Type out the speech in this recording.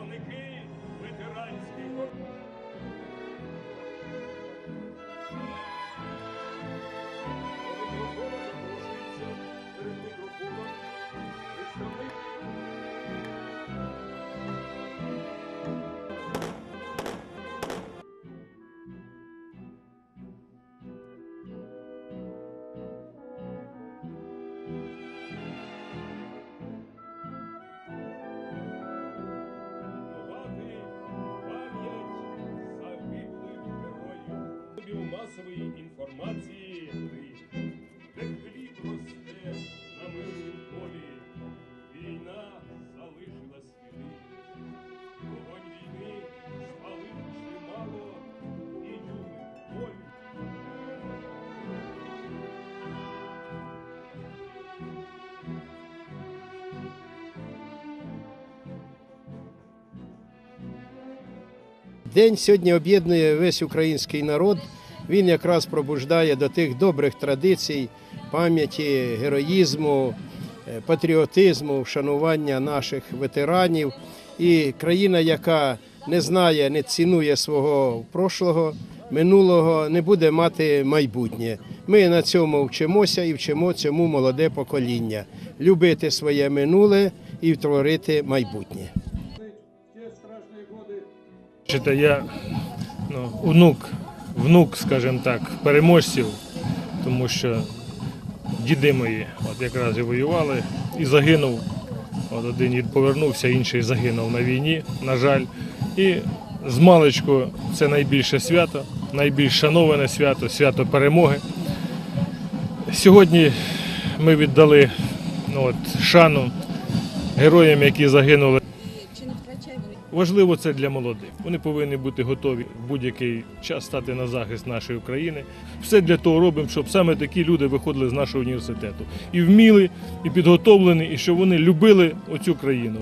представники ветеранських Тобі масової інформації День сьогодні об'єднує весь український народ. Він якраз пробуждає до тих добрих традицій, пам'яті, героїзму, е, патріотизму, вшанування наших ветеранів. І країна, яка не знає, не цінує свого прошлого, минулого, не буде мати майбутнє. Ми на цьому вчимося і вчимо цьому молоде покоління любити своє минуле і творити майбутнє. Я ну, онук, внук, скажімо так, переможців, тому що діди мої от якраз і воювали і загинув. От один повернувся, інший загинув на війні, на жаль. І з маличку це найбільше свято, найбільш шановане свято, свято перемоги. Сьогодні ми віддали ну, от, шану героям, які загинули. Важливо це для молодих. Вони повинні бути готові в будь-який час стати на захист нашої України. Все для того робимо, щоб саме такі люди виходили з нашого університету і вміли, і підготовлені, і щоб вони любили оцю країну.